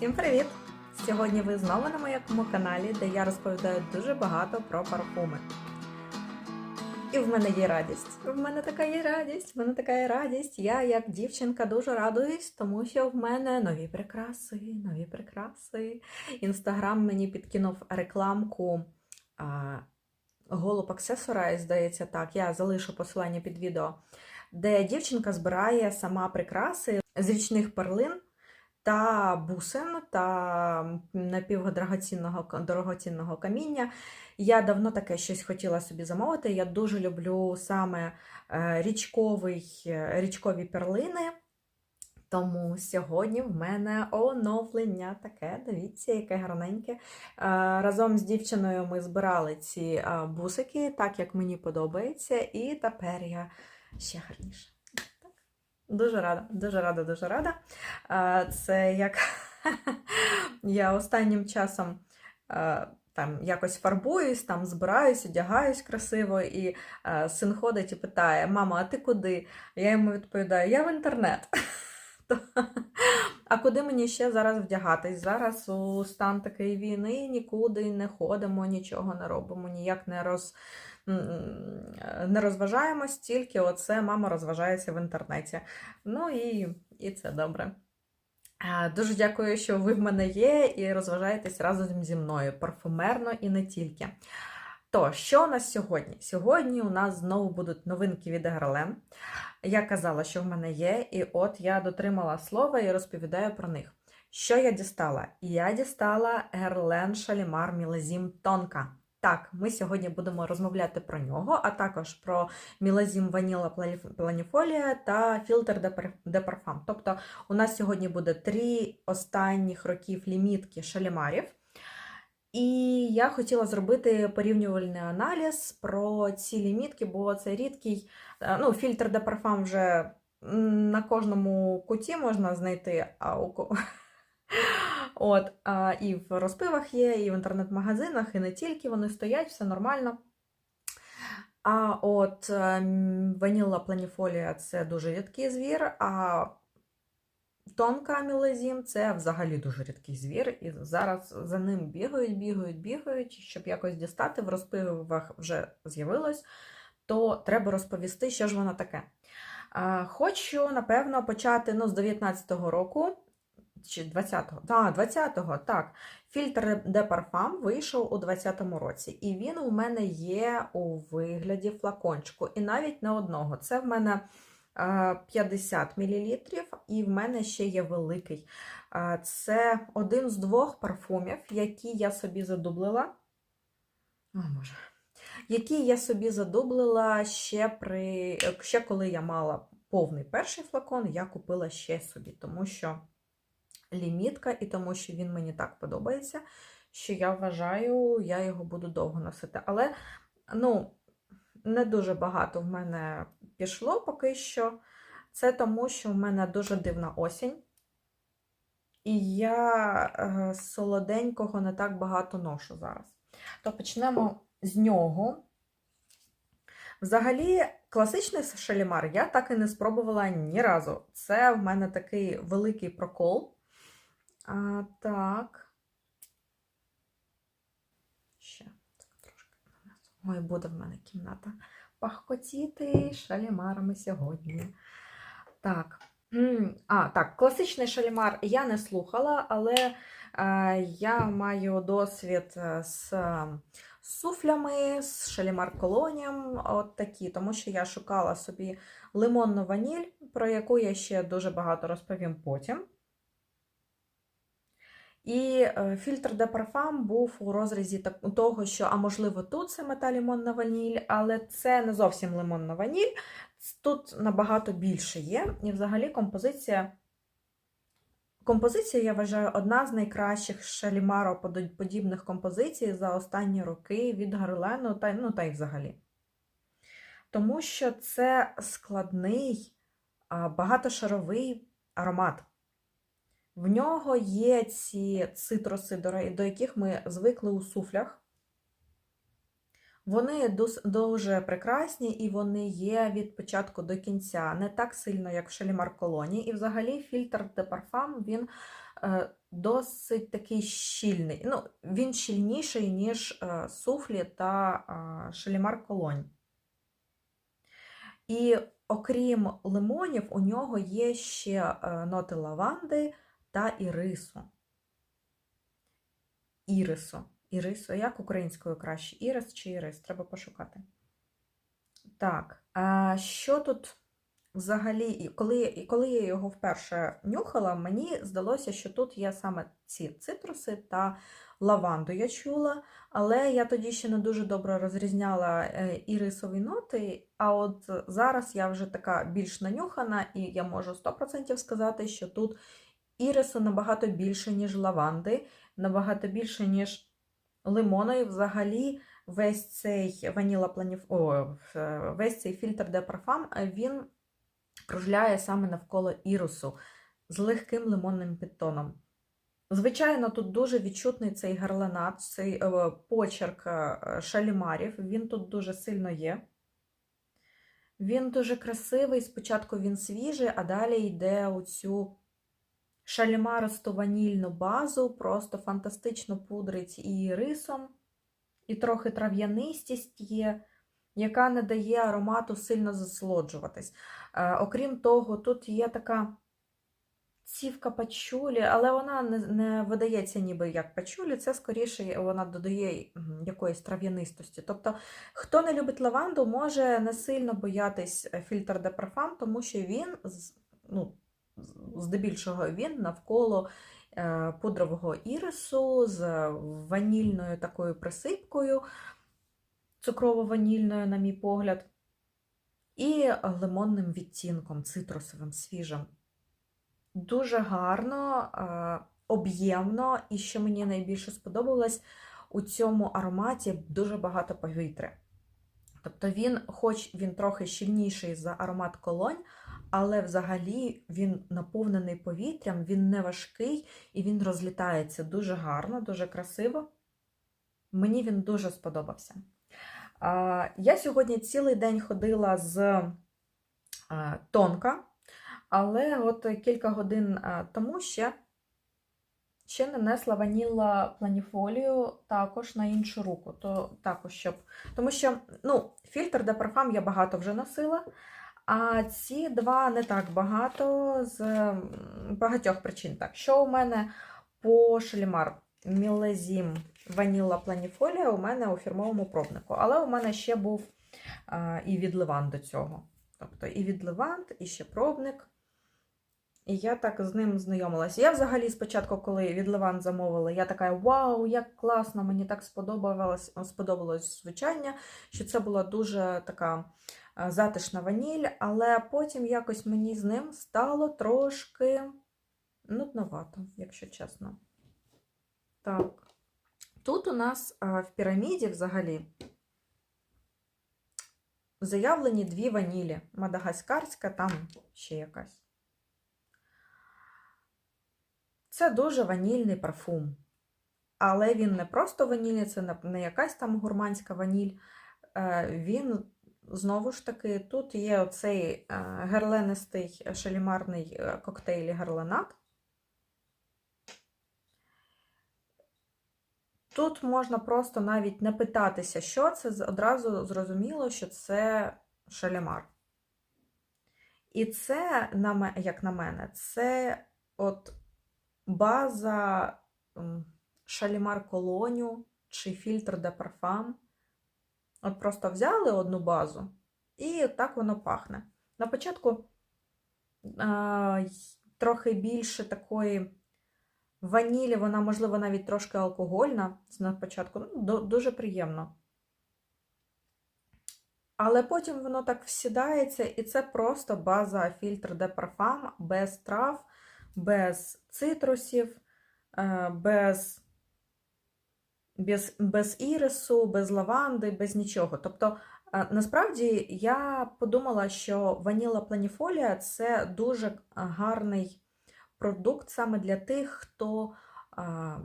Всім привіт! Сьогодні ви знову на моєму каналі, де я розповідаю дуже багато про парфуми. І в мене є радість. В мене така є радість, в мене така є радість. Я, як дівчинка, дуже радуюсь, тому що в мене нові прикраси, нові прикраси. Інстаграм мені підкинув рекламку а, Голуб Accessorize, здається так. Я залишу посилання під відео, де дівчинка збирає сама прикраси з річних перлин та бусин та напівдрагоцінного дорогоцінного каміння. Я давно таке щось хотіла собі замовити. Я дуже люблю саме е, річковий, е, річкові перлини. Тому сьогодні в мене оновлення таке. Дивіться, яке гарненьке. Е, Разом з дівчиною ми збирали ці бусики, так як мені подобається, і тепер я ще гарніше. Дуже рада, дуже рада, дуже рада. Це як я останнім часом там якось фарбуюсь, там збираюсь, одягаюсь красиво, і син ходить і питає: Мама, а ти куди? Я йому відповідаю: Я в інтернет. А куди мені ще зараз вдягатись? Зараз у стан такої війни нікуди не ходимо, нічого не робимо, ніяк не роз. Не розважаємось, тільки оце мама розважається в інтернеті. Ну і, і це добре. Дуже дякую, що ви в мене є і розважаєтесь разом зі мною парфумерно і не тільки. То, що у нас сьогодні? Сьогодні у нас знову будуть новинки від Герлен. Я казала, що в мене є, і от я дотримала слова і розповідаю про них. Що я дістала? Я дістала Герлен Шалімар Мілезім Тонка. Так, ми сьогодні будемо розмовляти про нього, а також про Мілазім Ваніла Планіфолія та фільтр де парфам. Тобто у нас сьогодні буде три останніх років лімітки шалімарів. І я хотіла зробити порівнювальний аналіз про ці лімітки, бо це рідкий е, ну, фільтр де парфам вже на кожному куті можна знайти. А у От, а, і в розпивах є, і в інтернет-магазинах, і не тільки вони стоять, все нормально. А от ем, ваніла планіфолія це дуже рідкий звір, а тонка мілезім це взагалі дуже рідкий звір. І зараз за ним бігають, бігають, бігають. Щоб якось дістати, в розпивах вже з'явилось, то треба розповісти, що ж воно таке. Хочу, напевно, почати ну, з 19-го року. Чи 20-го? Так, 20-го, так. Фільтр де парфам вийшов у 20-му році, і він у мене є у вигляді флакончику. І навіть не одного. Це в мене е, 50 мл, і в мене ще є великий. Е, Це один з двох парфумів, які я собі задублила. О, Боже. Які я собі задублила ще при ще коли я мала повний перший флакон, я купила ще собі, тому що лімітка, і тому що він мені так подобається, що я вважаю, я його буду довго носити. Але, ну, не дуже багато в мене пішло поки що. Це тому, що в мене дуже дивна осінь. І я е, солоденького не так багато ношу зараз. То почнемо з нього. Взагалі, класичний шалімар я так і не спробувала ні разу. Це в мене такий великий прокол. А, так. Ще так трошки нанесу. Ой, буде в мене кімната пахкотіти шалімарами сьогодні. Так. А, так, класичний шалімар я не слухала, але е, я маю досвід е, з суфлями, з шалімар колонієм, от такі, тому що я шукала собі лимонну ваніль, про яку я ще дуже багато розповім потім. І е, фільтр де парфам був у розрізі того, що, а можливо, тут це мета лимонна ваніль, але це не зовсім лимонна ваніль. Тут набагато більше є. І взагалі композиція. Композиція, я вважаю, одна з найкращих шалімаро-подібних композицій за останні роки від Гарлену та, ну, та й взагалі. Тому що це складний, багатошаровий аромат. В нього є ці цитруси, до яких ми звикли у суфлях. Вони дуже прекрасні і вони є від початку до кінця, не так сильно, як в Шалімар Колоні. І взагалі фільтр де парфам він е, досить такий щільний. Ну, він щільніший, ніж е, суфлі та шалімар колонь. І окрім лимонів, у нього є ще е, ноти лаванди та ірису. Ірису. Ірису. Як українською краще? Ірис чи ірис? Треба пошукати. Так, а що тут взагалі, коли, коли я його вперше нюхала, мені здалося, що тут є саме ці цитруси та лаванду я чула, але я тоді ще не дуже добре розрізняла е, ірисові ноти. А от зараз я вже така більш нанюхана, і я можу 100% сказати, що тут ірису набагато більше, ніж лаванди, набагато більше, ніж лимону, і взагалі весь цей ваніла. О, е, весь цей фільтр де парфам, він кружляє саме навколо ірису з легким лимонним підтоном. Звичайно, тут дуже відчутний цей гарленат, цей е, почерк е, шалімарів, він тут дуже сильно є. Він дуже красивий, спочатку він свіжий, а далі йде у цю шалімаристу ванільну базу, просто фантастично пудрить і рисом, і трохи трав'янистість є, яка не дає аромату сильно засолоджуватись. Е, окрім того, тут є така цівка пачулі, але вона не, не видається ніби як пачулі, це скоріше вона додає якоїсь трав'янистості. Тобто, хто не любить лаванду, може не сильно боятись е, фільтр де парфам, тому що він, ну, здебільшого, він навколо е, пудрового ірису з ванільною такою присипкою, цукрово-ванільною, на мій погляд, і лимонним відтінком, цитрусовим, свіжим. Дуже гарно, е, об'ємно, і що мені найбільше сподобалось, у цьому ароматі дуже багато повітря. Тобто він, хоч він трохи щільніший за аромат колонь, але взагалі він наповнений повітрям, він не важкий і він розлітається дуже гарно, дуже красиво. Мені він дуже сподобався. Я сьогодні цілий день ходила з тонка, але от кілька годин тому ще, ще нанесла ваніла планіфолію також на іншу руку. То, також, щоб... Тому що ну, фільтр де парфам я багато вже носила, а ці два не так багато з багатьох причин. Так, що у мене по шалімар Мілезім Ваніла Планіфолія у мене у фірмовому пробнику. Але у мене ще був а, і від Леван до цього. Тобто і від Левант, і ще пробник. І я так з ним знайомилася. Я взагалі спочатку, коли від Леван замовила, я така: Вау, як класно! Мені так сподобалось, сподобалось звучання, що це була дуже така затишна ваніль, але потім якось мені з ним стало трошки нудновато, якщо чесно. Так. Тут у нас в піраміді взагалі заявлені дві ванілі. Мадагаскарська, там ще якась. Це дуже ванільний парфум. Але він не просто ванільний, це не- не якась там гурманська ваніль. Е, Він, знову ж таки, тут є оцей е, герленистий шалімарний е, коктейль герленат. Тут можна просто навіть не питатися, що це, одразу зрозуміло, що це шалімар. І це, як на мене, це от база шалімар колоню чи фільтр де парфам. От просто взяли одну базу, і так воно пахне. На початку а, трохи більше такої ванілі, вона, можливо, навіть трошки алкогольна на початку. Ну, ду- дуже приємно. Але потім воно так всідається, і це просто база фільтр де парфам без трав, без цитрусів, е, без, без, без ірису, без лаванди, без нічого. Тобто, е, насправді я подумала, що ваніла планіфолія це дуже гарний продукт саме для тих, хто а,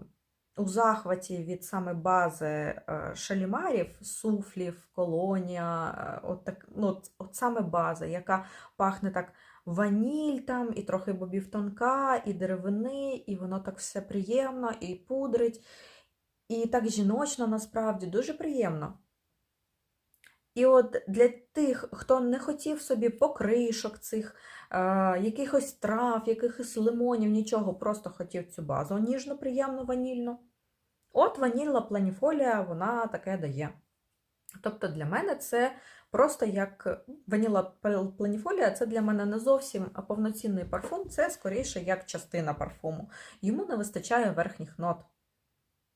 у захваті від саме бази е, шалімарів, суфлів, колонія, е, от, так, ну, от саме база, яка пахне так ваніль там, і трохи бобів тонка, і деревини, і воно так все приємно, і пудрить. І так жіночно насправді дуже приємно. І от для тих, хто не хотів собі покришок цих, е, якихось трав, якихось лимонів, нічого, просто хотів цю базу ніжну, приємну, ванільну. От ванільна планіфолія, вона таке дає. Тобто для мене це просто як ваніла планіфолія, це для мене не зовсім повноцінний парфум, це скоріше як частина парфуму. Йому не вистачає верхніх нот,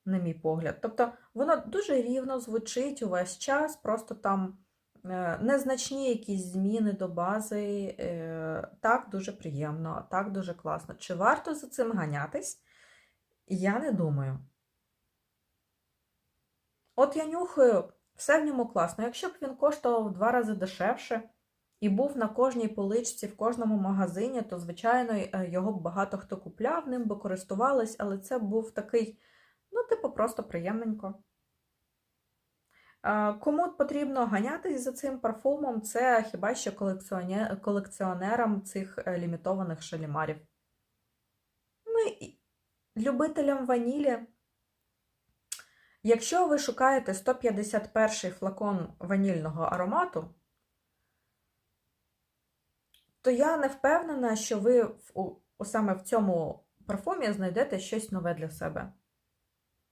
на мій погляд. Тобто воно дуже рівно звучить увесь час, просто там е, незначні якісь зміни до бази. е, Так, дуже приємно, так дуже класно. Чи варто за цим ганятись? Я не думаю. От я нюхаю, все в ньому класно. Якщо б він коштував в два рази дешевше і був на кожній поличці, в кожному магазині, то, звичайно, е, його б багато хто купляв, ним би користувались, але це був такий, ну, типу, просто приємненько. Е, Кому потрібно ганятись за цим парфумом, це хіба що колекціоне- колекціонерам цих е, лімітованих шалімарів. Ну і любителям ванілі. Якщо ви шукаєте 151 флакон ванільного аромату, то я не впевнена, що ви в- саме в цьому парфумі знайдете щось нове для себе.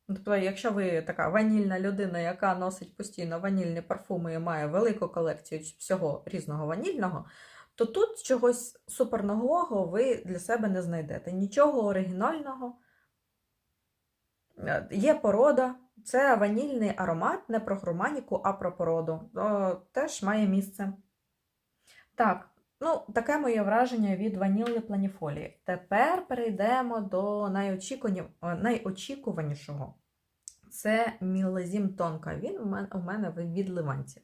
Тобто, якщо ви така ванільна людина, яка носить постійно ванільні парфуми і має велику колекцію всього різного ванільного, то тут чогось супернового ви для себе не знайдете. Нічого оригінального. Е, Є порода, це ванільний аромат, не про хроманіку, а про породу. Теж має місце. Так, ну, таке моє враження від ванільної планіфолії. Тепер перейдемо до е, найочікуванішого. Це мілезім тонка. Він у мене від ливанців.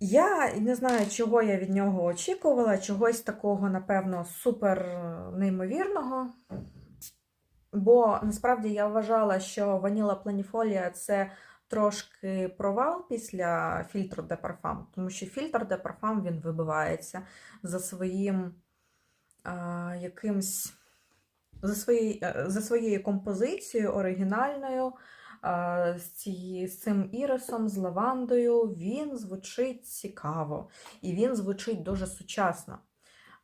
Я не знаю, чого я від нього очікувала, чогось такого, напевно, супер е, неймовірного. Бо насправді я вважала, що ваніла планіфолія це трошки провал після фільтру де парфам, тому що фільтр де парфам він вибивається за своїм а, якимсь. За, свої, е, за своєю композицією оригінальною, з, цією, з цим ірисом, з лавандою, він звучить цікаво і він звучить дуже сучасно.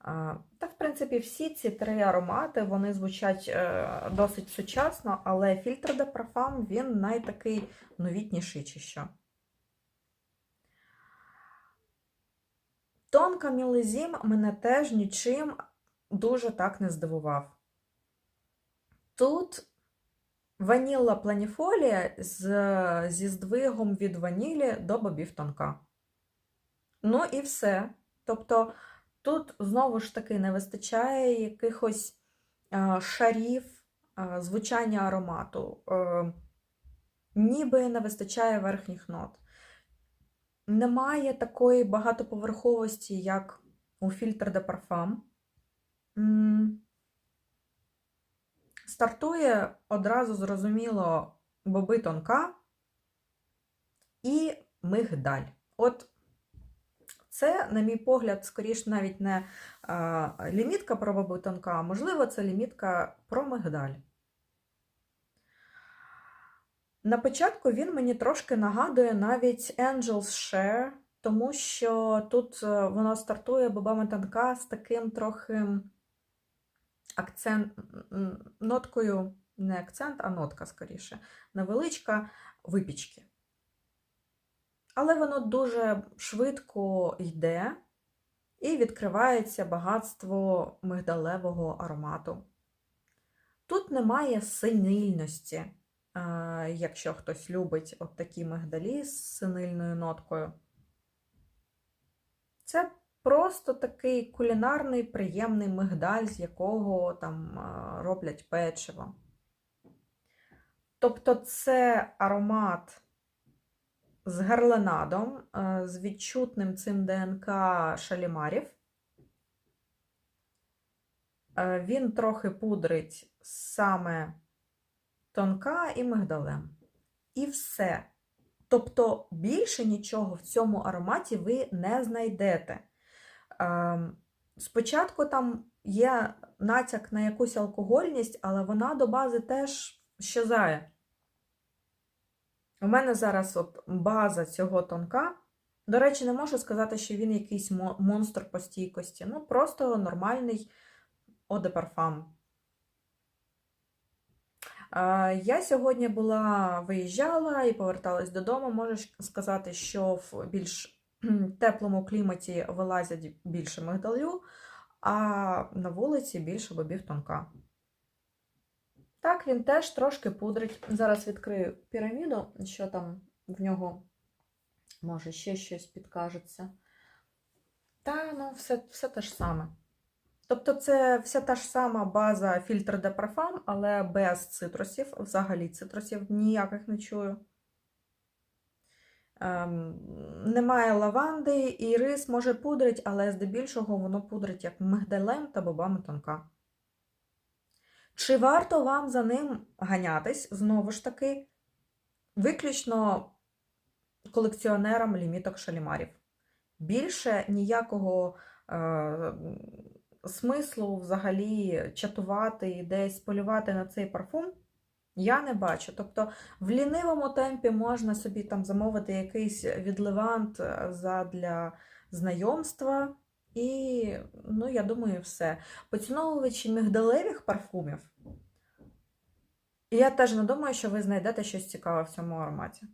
Та, в принципі, всі ці три аромати вони звучать е, досить сучасно, але фільтр де парфам він найтакий новітніший чи що. Тонка мілезім мене теж нічим дуже так не здивував. Тут ваніла планіфолія з, зі здвигом від ванілі до бобів тонка. Ну і все. Тобто тут знову ж таки не вистачає якихось е, шарів е, звучання аромату, е, ніби не вистачає верхніх нот. Немає такої багатоповерховості, як у фільтр де парфам. Стартує одразу зрозуміло боби тонка і мигдаль. От це, на мій погляд, скоріш навіть не а, лімітка про боби тонка, а можливо, це лімітка про мигдаль. На початку він мені трошки нагадує навіть Angel's Share, тому що тут е, воно стартує бобами тонка з таким трохи акцент, ноткою, не акцент, а нотка скоріше, невеличка випічки. Але воно дуже швидко йде і відкривається багатство мигдалевого аромату. Тут немає синильності, е, якщо хтось любить от такі мигдалі з синильною ноткою. Це просто такий кулінарний приємний мигдаль, з якого там е, роблять печиво. Тобто це аромат з гарленадом, е, з відчутним цим ДНК шалімарів. Е, Він трохи пудрить саме тонка і мигдалем. І все. Тобто більше нічого в цьому ароматі ви не знайдете. Ем, Спочатку там є натяк на якусь алкогольність, але вона до бази теж щезає. У мене зараз от база цього тонка. До речі, не можу сказати, що він якийсь монстр по стійкості. Ну, просто нормальний. Е, Я сьогодні була виїжджала і поверталась додому. Можу сказати, що в більш теплому кліматі вилазять більше мигдалю, а на вулиці більше бобів тонка. Так, він теж трошки пудрить. Зараз відкрию піраміду, що там в нього може ще щось підкажеться. Та, ну, все, все те ж саме. Тобто це вся та ж сама база фільтр де парфам, але без цитрусів. Взагалі цитрусів ніяких не чую. Ем, немає лаванди, і рис може пудрить, але здебільшого воно пудрить як мигдалем та бобами тонка. Чи варто вам за ним ганятись, знову ж таки, виключно колекціонерам ліміток шалімарів? Більше ніякого е, смислу взагалі чатувати і десь полювати на цей парфум я не бачу. Тобто в лінивому темпі можна собі там замовити якийсь відливант е, задля знайомства. І, ну, я думаю, все. Поціновувачі мігдалевих парфумів. Я теж не думаю, що ви знайдете щось цікаве в цьому ароматі.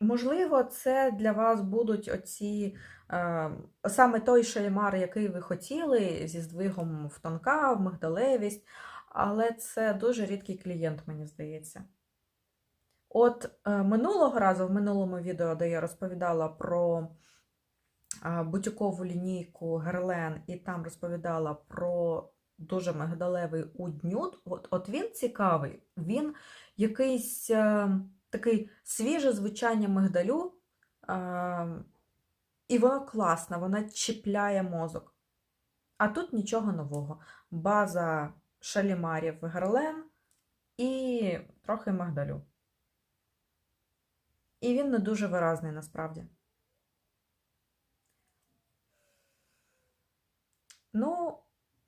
Можливо, це для вас будуть оці е, саме той шалімар, який ви хотіли, зі здвигом в тонка, в мигдалевість, але це дуже рідкий клієнт, мені здається. От е, минулого разу, в минулому відео, де я розповідала про бутікову лінійку Герлен, і там розповідала про дуже мигдалевий уднюд, от, от він цікавий, він якийсь. Е, такий свіже звучання мигдалю, е, і воно класне, воно чіпляє мозок. А тут нічого нового. База шалімарів Герлен і трохи мигдалю. І він не дуже виразний насправді. Ну,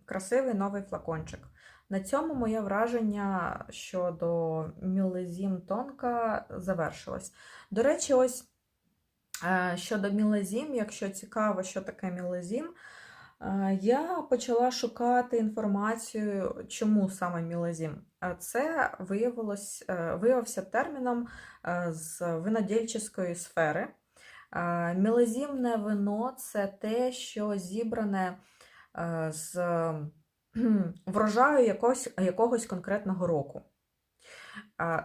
красивий новий флакончик. На цьому моє враження щодо мілезім тонка завершилось. До речі, ось е, щодо мілезім, якщо цікаво, що таке мілезім, е, я почала шукати інформацію, чому саме мілезім. Е, Це виявилось, виявився терміном з винодільчої сфери. Мілезімне вино це те, що зібране з врожаю якогось, якогось конкретного року.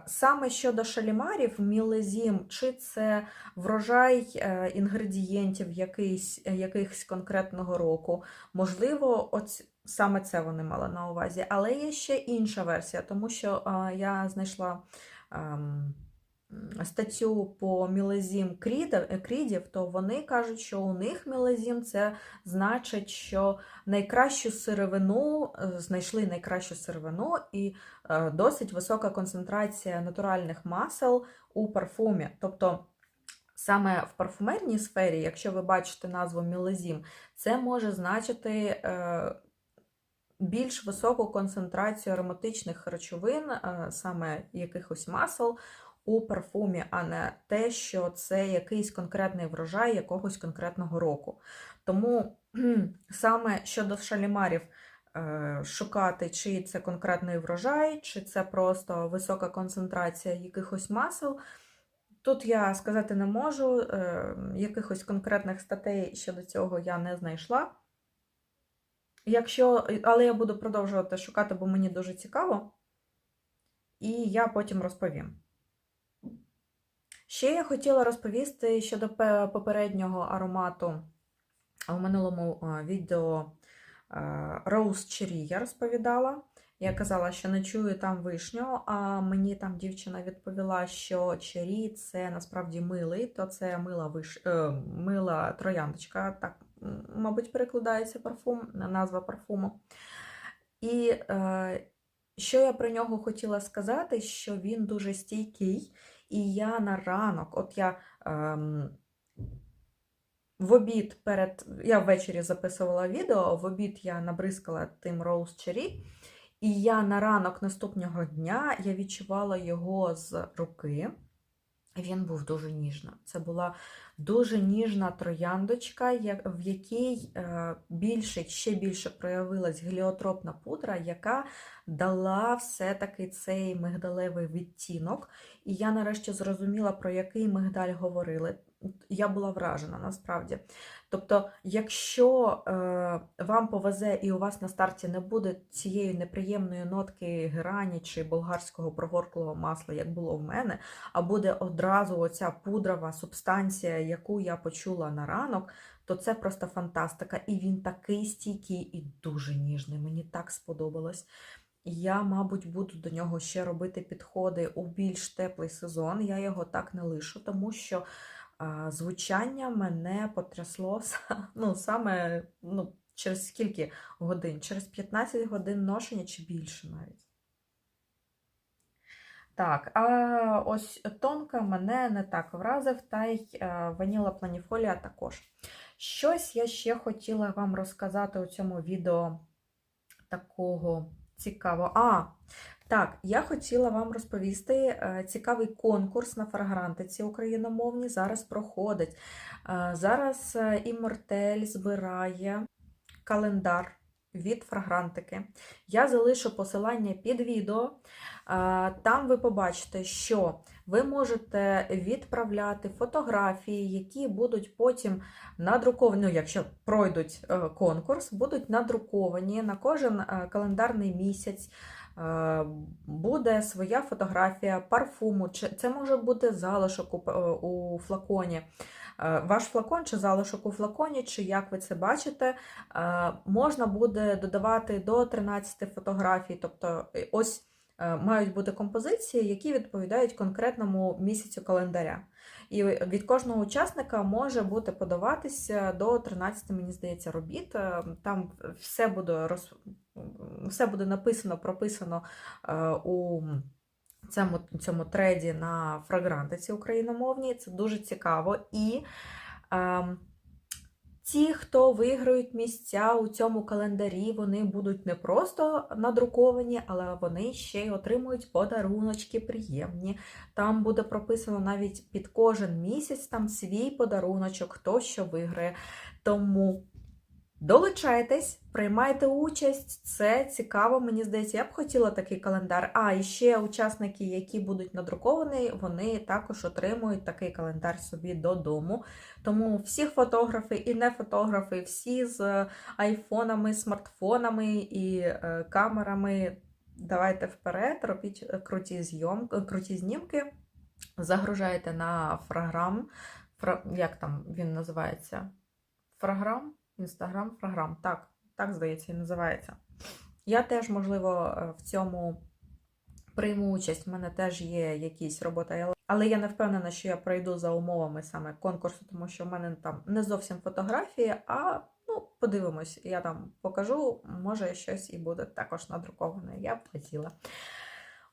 Саме щодо шалімарів, мілезім, чи це врожай е, інгредієнтів якийсь, якихось конкретного року, можливо, оць, саме це вони мали на увазі. Але є ще інша версія, тому що я знайшла ем, статтю по мілезім крідів, то вони кажуть, що у них мілезім це значить, що найкращу сировину е, знайшли найкращу сировину і е, досить висока концентрація натуральних масел у парфумі. Тобто саме в парфумерній сфері, якщо ви бачите назву мілезім, це може значити. Е, більш високу концентрацію ароматичних речовин, саме якихось масел, у парфумі, а не те, що це якийсь конкретний врожай якогось конкретного року. Тому саме щодо шалімарів, е, шукати, чи це конкретний врожай, чи це просто висока концентрація якихось масел. Тут я сказати не можу, е, якихось конкретних статей щодо цього я не знайшла. Якщо, Але я буду продовжувати шукати, бо мені дуже цікаво, і я потім розповім. Ще я хотіла розповісти щодо попереднього аромату у минулому відео Rose Cherry я розповідала. Я казала, що не чую там вишню, а мені там дівчина відповіла, що чері це насправді милий, то це мила виш... е, мила трояндочка, так, мабуть, перекладається парфум, назва парфуму. І е, що я про нього хотіла сказати, що він дуже стійкий. І я на ранок, от я ем, в обід перед. Я ввечері записувала відео, в обід я набризкала тим Rose Cherry, і я на ранок наступного дня я відчувала його з руки. Він був дуже ніжно. Це була дуже ніжна трояндочка, в якій е, більше, ще більше проявилась геліотропна пудра, яка дала все-таки цей мигдалевий відтінок. І я нарешті зрозуміла, про який мигдаль говорили. Я була вражена насправді. Тобто, якщо е, вам повезе і у вас на старті не буде цієї неприємної нотки герані чи болгарського прогорклого масла, як було в мене, а буде одразу оця пудрова субстанція, яку я почула на ранок, то це просто фантастика. І він такий стійкий і дуже ніжний. Мені так сподобалось. Я, мабуть, буду до нього ще робити підходи у більш теплий сезон. Я його так не лишу, тому що звучання мене потрясло ну, саме ну, через скільки годин? Через 15 годин ношення чи більше навіть. Так, а ось тонка мене не так вразив, та й е, ваніла планіфолія також. Щось я ще хотіла вам розказати у цьому відео такого цікавого. А, так, я хотіла вам розповісти е, цікавий конкурс на фрагрантиці україномовні зараз проходить. Е, Зараз Іммортель збирає календар від фрагрантики. Я залишу посилання під відео. Е, Там ви побачите, що ви можете відправляти фотографії, які будуть потім надруковані, ну, якщо пройдуть конкурс, будуть надруковані на кожен календарний місяць. Е, Буде своя фотографія парфуму, чи це може бути залишок у, е, флаконі. Е, Ваш флакон чи залишок у флаконі, чи як ви це бачите, можна буде додавати до 13 фотографій. Тобто, ось мають бути композиції, які відповідають конкретному місяцю календаря. І від кожного учасника може бути подаватися до 13, мені здається, робіт. Е, Там все буде роз... все буде написано, прописано е, у цьому, цьому треді на фрагрантиці україномовній. Це дуже цікаво. І ем, ті, хто виграють місця у цьому календарі, вони будуть не просто надруковані, але вони ще й отримують подаруночки приємні. Там буде прописано навіть під кожен місяць там свій подаруночок, хто що виграє. Тому долучайтесь, приймайте участь, це цікаво, мені здається, я б хотіла такий календар. А, і ще учасники, які будуть надруковані, вони також отримують такий календар собі додому. Тому всі фотографи і не фотографи, всі з айфонами, смартфонами і е, камерами. Давайте вперед, робіть е, круті зйомки, круті знімки, загружайте на фраграм. Фра... Як там він називається? Фраграм? Інстаграм, фраграм. Так, так здається, і називається. Я теж, можливо, е, в цьому прийму участь. У мене теж є якісь робота, але я не впевнена, що я пройду за умовами саме конкурсу, тому що в мене там не зовсім фотографії, а ну, подивимось, я там покажу, може щось і буде також надруковане. Я б хотіла.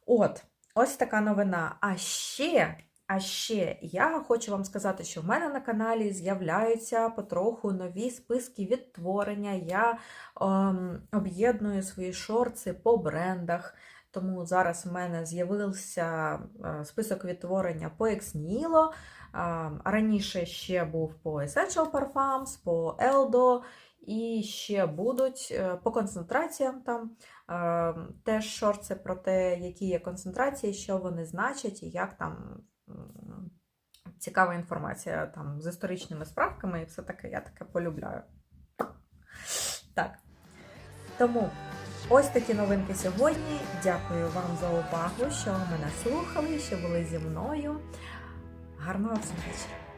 От, ось така новина. А ще. А ще я хочу вам сказати, що в мене на каналі з'являються потроху нові списки відтворення. Я ем, об'єдную свої шорти по брендах. Тому зараз в мене з'явився е, список відтворення по Ексніло. Раніше ще був по Essential Parfums, по Eldo, і ще будуть е, по концентраціям там е, теж шорти про те, які є концентрації, що вони значать і як там цікава інформація там з історичними справками і все таке, я таке полюбляю. Так. Тому ось такі новинки сьогодні. Дякую вам за увагу, що мене слухали, що були зі мною. Гарного всім вечора!